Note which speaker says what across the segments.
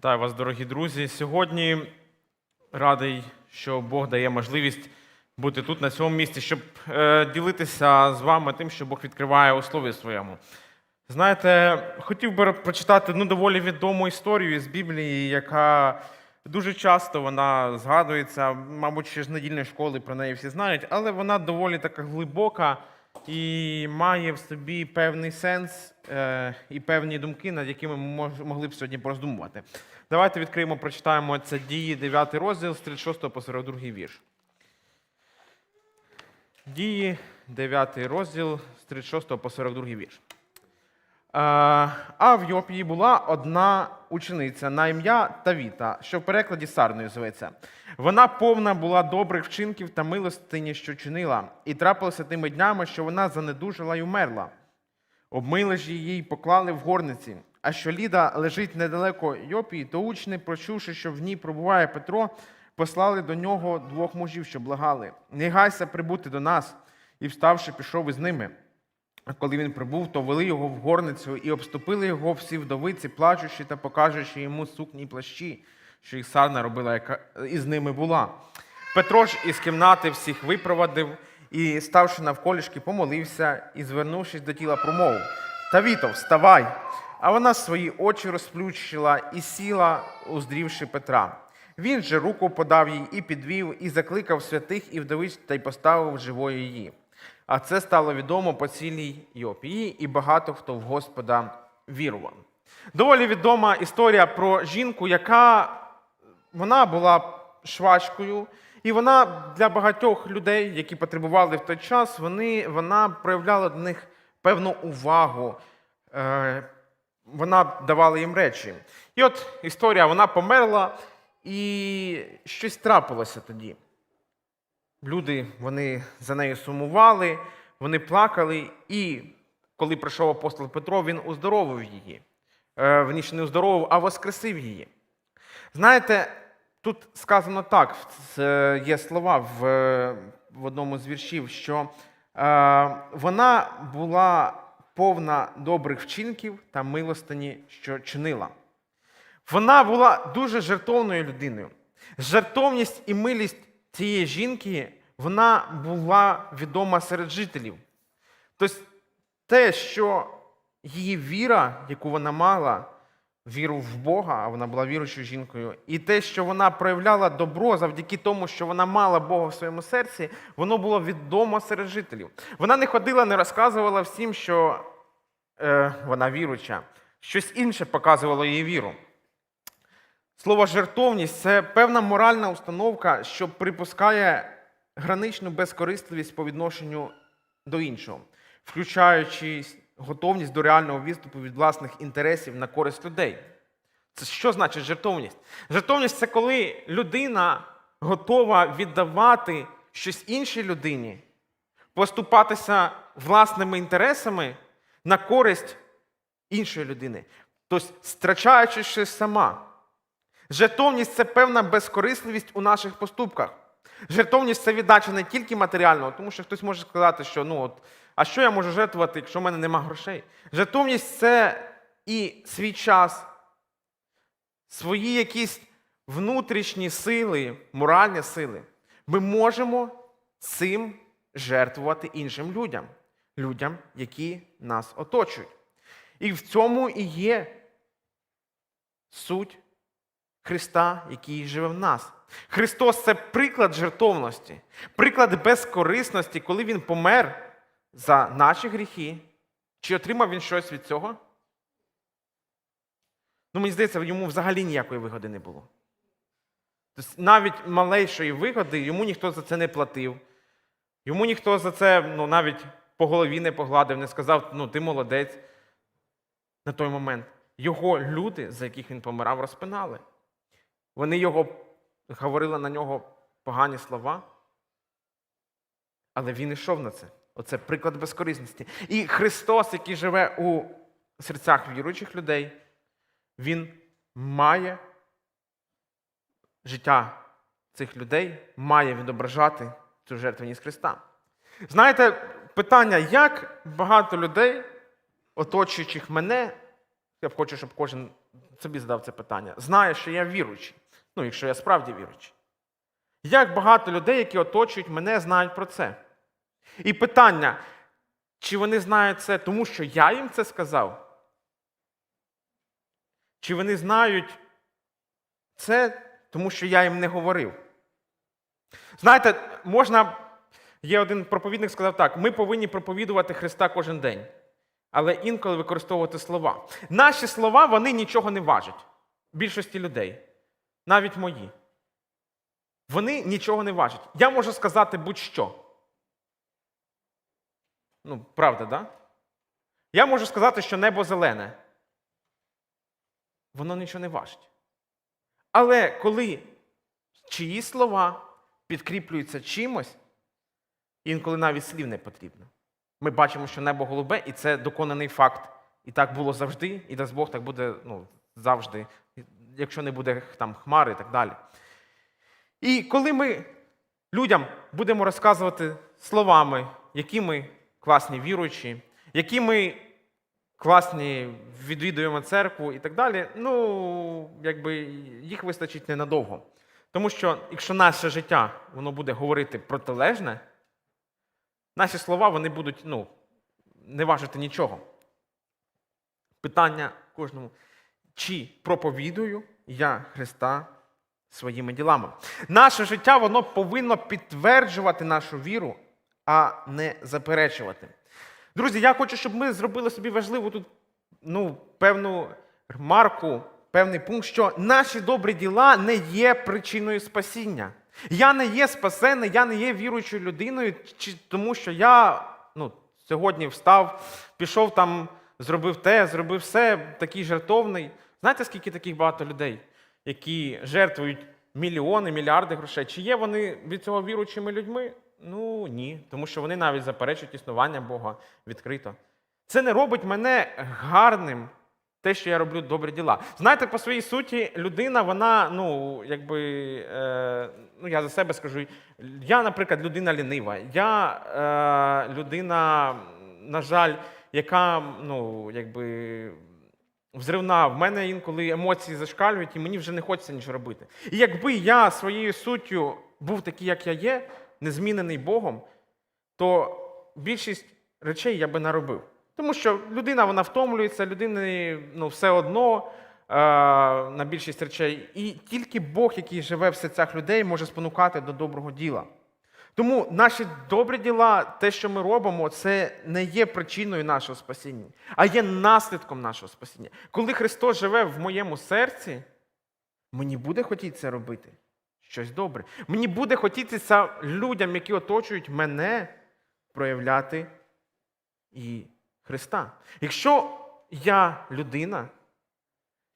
Speaker 1: Вітаю вас, дорогі друзі. Сьогодні радий, що Бог дає можливість бути тут, на цьому місці, щоб е, ділитися з вами тим, що Бог відкриває у слові своєму. Знаєте, хотів би прочитати ну, доволі відому історію з Біблії, яка дуже часто вона згадується, мабуть, ще з недільної школи про неї всі знають, але вона доволі така глибока і має в собі певний сенс е, і певні думки, над якими ми могли б сьогодні пороздумувати. Давайте відкриємо, прочитаємо це дії 9 розділ з 36 по 42 вірш. Дії 9 розділ з 36 по 42 вірш. Е, А в Йопії була одна учениця на ім'я Тавіта, що в перекладі Сарною зветься. Вона повна була добрих вчинків та милостині, що чинила, і трапилося тими днями, що вона занедужила й умерла. Обмили ж її й поклали в горниці. А що Ліда лежить недалеко Йопії, то учні, прочувши, що в ній пробуває Петро, послали до нього двох мужів, що благали: Не гайся прибути до нас, і вставши, пішов із ними. Коли він прибув, то вели його в горницю і обступили його всі вдовиці, плачучи та покажучи йому сукні й плащі, що їх сарна робила, яка із ними була. Петро ж із кімнати всіх випровадив і, ставши навколішки, помолився і, звернувшись до тіла, промовив: Тавіто, вставай! А вона свої очі розплющила і сіла, уздрівши Петра. Він же руку подав їй і підвів, і закликав святих і вдовиць та й поставив живою її. А це стало відомо по цілій Йопії, і багато хто в Господа вірував. Доволі відома історія про жінку, яка вона була швачкою, і вона для багатьох людей, які потребували в той час, вони, вона проявляла до них певну увагу. Е, вона давала їм речі. І от історія, вона померла, і щось трапилося тоді. Люди вони за нею сумували, вони плакали, і коли прийшов апостол Петро, він уздоровив її. Е, Вніше не уздоровив, а воскресив її. Знаєте, тут сказано так: є слова в, е, в одному з віршів, що е, вона була повна добрих вчинків та милостині, що чинила. Вона була дуже жертовною людиною. Жертовність і милість цієї жінки вона була відома серед жителів. Тобто те, що її віра, яку вона мала, віру в Бога, а вона була віруючою жінкою, і те, що вона проявляла добро завдяки тому, що вона мала Бога в своєму серці, воно було відомо серед жителів. Вона не ходила, не розказувала всім, що е, вона віруюча. Щось інше показувало її віру. Слово жертовність це певна моральна установка, що припускає граничну безкорисливість по відношенню до іншого, включаючи готовність до реального відступу від власних інтересів на користь людей. Це що значить жертовність? Жертовність це коли людина готова віддавати щось іншій людині, поступатися власними інтересами на користь іншої людини, тобто страчаючи щось сама. Жертовність це певна безкорисливість у наших поступках. Жертовність це віддача не тільки матеріального, тому що хтось може сказати, що ну от, а що я можу жертвувати, якщо в мене нема грошей? Жертовність це і свій час, свої якісь внутрішні сили, моральні сили. Ми можемо цим жертвувати іншим людям, людям, які нас оточують. І в цьому і є суть Христа, який живе в нас. Христос це приклад жертовності, приклад безкорисності, коли Він помер за наші гріхи. Чи отримав він щось від цього? Ну, мені здається, йому взагалі ніякої вигоди не було. Тобто навіть малейшої вигоди йому ніхто за це не платив. Йому ніхто за це ну, навіть по голові не погладив, не сказав, ну ти молодець на той момент. Його люди, за яких він помирав, розпинали. Вони його говорили на нього погані слова, але він йшов на це. Оце приклад безкорисності. І Христос, який живе у серцях віруючих людей, Він має життя цих людей, має відображати цю жертвеність Христа. Знаєте, питання, як багато людей, оточуючих мене, я б хочу, щоб кожен собі задав це питання, знає, що я віруючий. Ну, якщо я справді віруючий. Як багато людей, які оточують мене, знають про це. І питання, чи вони знають це, тому що я їм це сказав? Чи вони знають це, тому що я їм не говорив? Знаєте, можна, є один проповідник сказав так: ми повинні проповідувати Христа кожен день, але інколи використовувати слова. Наші слова вони нічого не важать. Більшості людей, навіть мої. Вони нічого не важать. Я можу сказати будь-що. Ну, правда, да? Я можу сказати, що небо зелене. Воно нічого не важить. Але коли чиї слова підкріплюються чимось, інколи навіть слів не потрібно. Ми бачимо, що небо голубе, і це доконаний факт. І так було завжди, і дасть Бог так буде ну, завжди, якщо не буде там хмари і так далі. І коли ми людям будемо розказувати словами, які ми класні віруючі, які ми класні відвідуємо церкву і так далі, ну, якби їх вистачить ненадовго. Тому що якщо наше життя воно буде говорити протилежне, наші слова вони будуть ну, не важити нічого. Питання кожному, чи проповідую я Христа своїми ділами. Наше життя воно повинно підтверджувати нашу віру, а не заперечувати. Друзі, я хочу, щоб ми зробили собі важливу тут ну, певну марку, певний пункт, що наші добрі діла не є причиною спасіння. Я не є спасений, я не є віруючою людиною, чи тому що я ну, сьогодні встав, пішов там, зробив те, зробив все, такий жертовний. Знаєте, скільки таких багато людей, які жертвують мільйони, мільярди грошей? Чи є вони від цього віруючими людьми? Ну ні, тому що вони навіть заперечують існування Бога відкрито. Це не робить мене гарним, те, що я роблю добрі діла. Знаєте, по своїй суті, людина, вона, ну, якби, е, ну, я за себе скажу, я, наприклад, людина лінива. Я е, людина, на жаль, яка, ну, якби. Взривна, в мене інколи емоції зашкалюють, і мені вже не хочеться нічого робити. І якби я своєю суттю був такий, як я є, незмінений Богом, то більшість речей я би наробив. Тому що людина вона втомлюється, людині ну, все одно е, на більшість речей. І тільки Бог, який живе в серцях людей, може спонукати до доброго діла. Тому наші добрі діла, те, що ми робимо, це не є причиною нашого спасіння, а є наслідком нашого спасіння. Коли Христос живе в моєму серці, мені буде хотітися робити щось добре. Мені буде хотітися людям, які оточують мене, проявляти і Христа. Якщо я людина,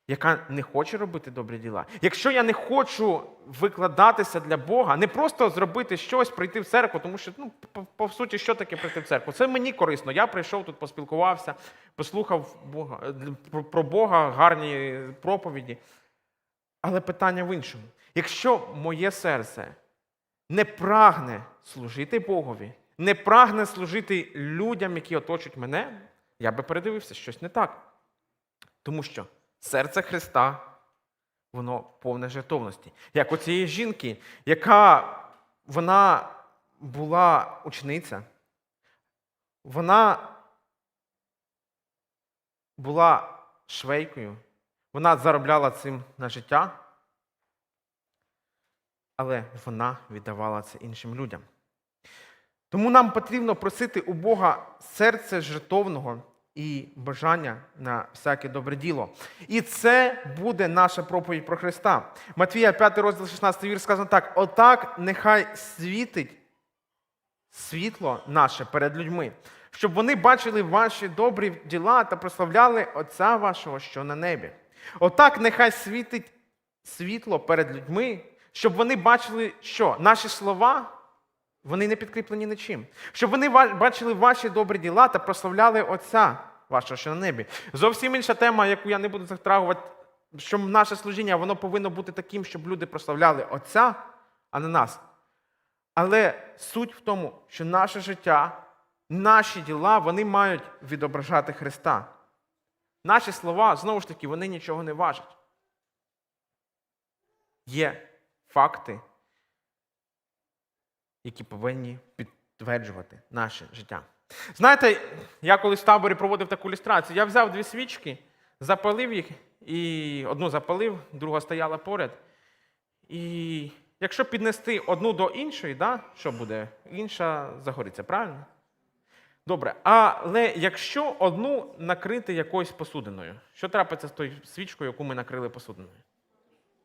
Speaker 1: яка не хоче робити добрі діла, якщо я не хочу викладатися для Бога, не просто зробити щось, прийти в церкву, тому що, ну, по, по суті, що таке прийти в церкву? Це мені корисно. Я прийшов тут, поспілкувався, послухав Бога, про, Бога, гарні проповіді. Але питання в іншому. Якщо моє серце не прагне служити Богові, не прагне служити людям, які оточують мене, я би передивився, щось не так. Тому що серце Христа, воно повне жертовності. Як у цієї жінки, яка вона була учениця, вона була швейкою, вона заробляла цим на життя, але вона віддавала це іншим людям. Тому нам потрібно просити у Бога серце жертовного і бажання на всяке добре діло. І це буде наша проповідь про Христа. Матвія, 5 розділ, 16 вірш сказано так: отак нехай світить світло наше перед людьми, щоб вони бачили ваші добрі діла та прославляли Отця вашого, що на небі. Отак нехай світить світло перед людьми, щоб вони бачили, що наші слова. Вони не підкріплені нічим. Щоб вони бачили ваші добрі діла та прославляли Отця вашого, що на небі. Зовсім інша тема, яку я не буду затрагувати, що наше служіння воно повинно бути таким, щоб люди прославляли Отця, а не нас. Але суть в тому, що наше життя, наші діла, вони мають відображати Христа. Наші слова, знову ж таки, вони нічого не важать. є факти, які повинні підтверджувати наше життя. Знаєте, я колись в таборі проводив таку ілюстрацію. Я взяв дві свічки, запалив їх, і одну запалив, друга стояла поряд. І якщо піднести одну до іншої, да, що буде? Інша загориться, правильно? Добре. Але якщо одну накрити якоюсь посудиною, що трапиться з тою свічкою, яку ми накрили посудиною?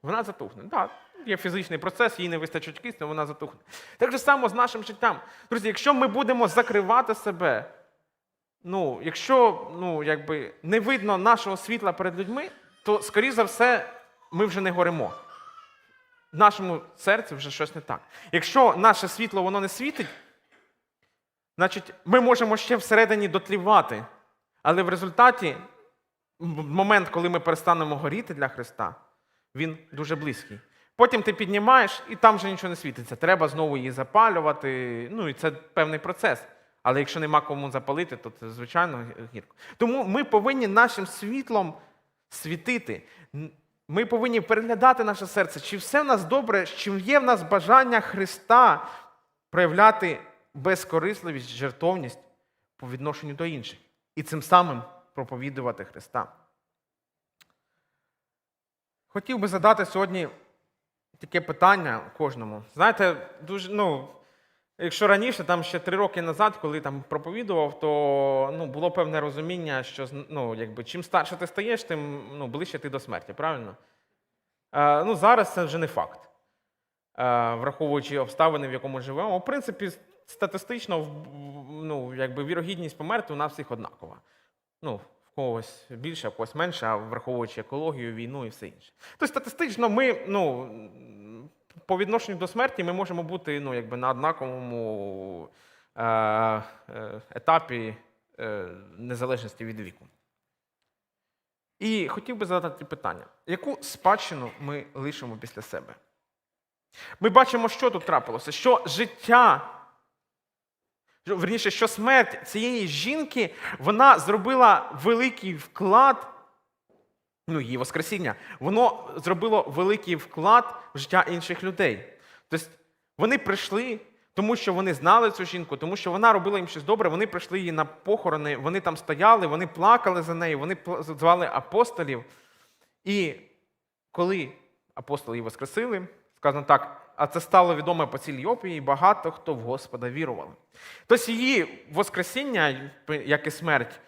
Speaker 1: Вона затухне. Так, є фізичний процес, їй не вистачить кисню, вона затухне. Так же само з нашим життям. Друзі, якщо ми будемо закривати себе, ну, якщо ну, якби, не видно нашого світла перед людьми, то, скоріш за все, ми вже не горимо. В нашому серці вже щось не так. Якщо наше світло воно не світить, значить, ми можемо ще всередині дотлівати. Але в результаті, в момент, коли ми перестанемо горіти для Христа, він дуже близький. Потім ти піднімаєш, і там вже нічого не світиться. Треба знову її запалювати. Ну і це певний процес. Але якщо нема кому запалити, то це звичайно гірко. Тому ми повинні нашим світлом світити. Ми повинні переглядати наше серце, чи все в нас добре, чи є в нас бажання Христа проявляти безкорисливість, жертовність по відношенню до інших. І цим самим проповідувати Христа. Хотів би задати сьогодні таке питання кожному. Знаєте, дуже, ну, якщо раніше, там ще три роки назад, коли там проповідував, то ну, було певне розуміння, що ну, якби, чим старше ти стаєш, тим ну, ближче ти до смерті, правильно? Е, ну, зараз це вже не факт. Е, враховуючи обставини, в якому живемо. В принципі, статистично, ну, якби вірогідність померти у нас всіх однакова. Ну, когось більше, когось менше, враховуючи екологію, війну і все інше. Тобто статистично ми, ну, по відношенню до смерті ми можемо бути ну, якби на однаковому е, е, етапі е, незалежності від віку. І хотів би задати питання: яку спадщину ми лишимо після себе? Ми бачимо, що тут трапилося, що життя, верніше, що смерть цієї жінки, вона зробила великий вклад, ну, її Воскресіння, воно зробило великий вклад в життя інших людей. Тобто вони прийшли, тому що вони знали цю жінку, тому що вона робила їм щось добре, вони прийшли її на похорони, вони там стояли, вони плакали за нею, вони звали апостолів. І коли апостоли її воскресили, сказано так, а це стало відомо по цілій Йопії, і багато хто в Господа вірували. Тобто її Воскресіння, як і смерть,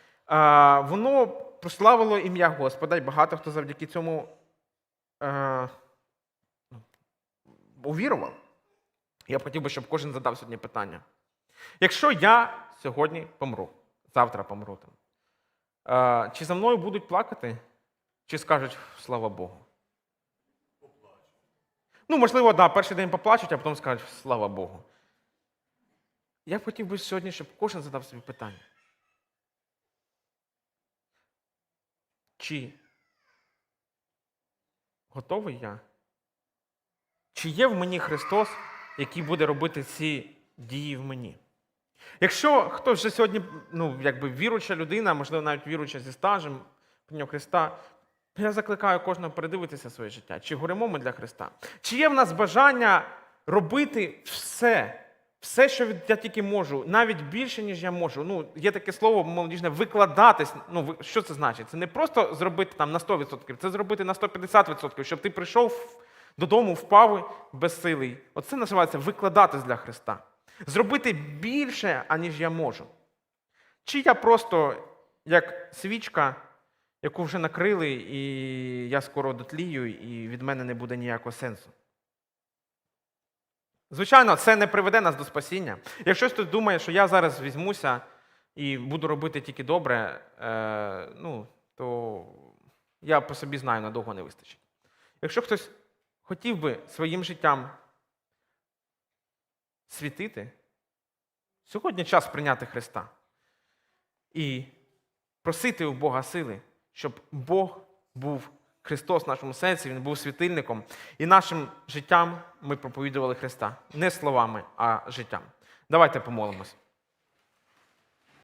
Speaker 1: воно прославило ім'я Господа, і багато хто завдяки цьому е, увірував. Я б хотів би, щоб кожен задав сьогодні питання. Якщо я сьогодні помру, завтра помру, там, чи за мною будуть плакати, чи скажуть слава Богу? Ну, можливо, да, перший день поплачуть, а потім скажуть слава Богу. Я хотів би сьогодні, щоб кожен задав собі питання. Чи готовий я? Чи є в мені Христос, який буде робити ці дії в мені? Якщо хтось вже сьогодні, ну, якби віруча людина, можливо, навіть віруча зі стажем прийняв Христа, я закликаю кожного передивитися своє життя. Чи горимо ми для Христа? Чи є в нас бажання робити все, все, що я тільки можу, навіть більше, ніж я можу. Ну, є таке слово молодіжне викладатись. Ну, що це значить? Це не просто зробити там на 100%, це зробити на 150%, щоб ти прийшов додому, впав безсилий. Оце називається викладатись для Христа. Зробити більше, аніж я можу. Чи я просто як свічка, яку вже накрили, і я скоро дотлію, і від мене не буде ніякого сенсу. Звичайно, це не приведе нас до спасіння. Якщо хтось думає, що я зараз візьмуся і буду робити тільки добре, е, ну, то я по собі знаю, надовго не вистачить. Якщо хтось хотів би своїм життям світити, сьогодні час прийняти Христа і просити у Бога сили, щоб Бог був Христос в нашому серці, Він був світильником, і нашим життям ми проповідували Христа не словами, а життям. Давайте помолимось.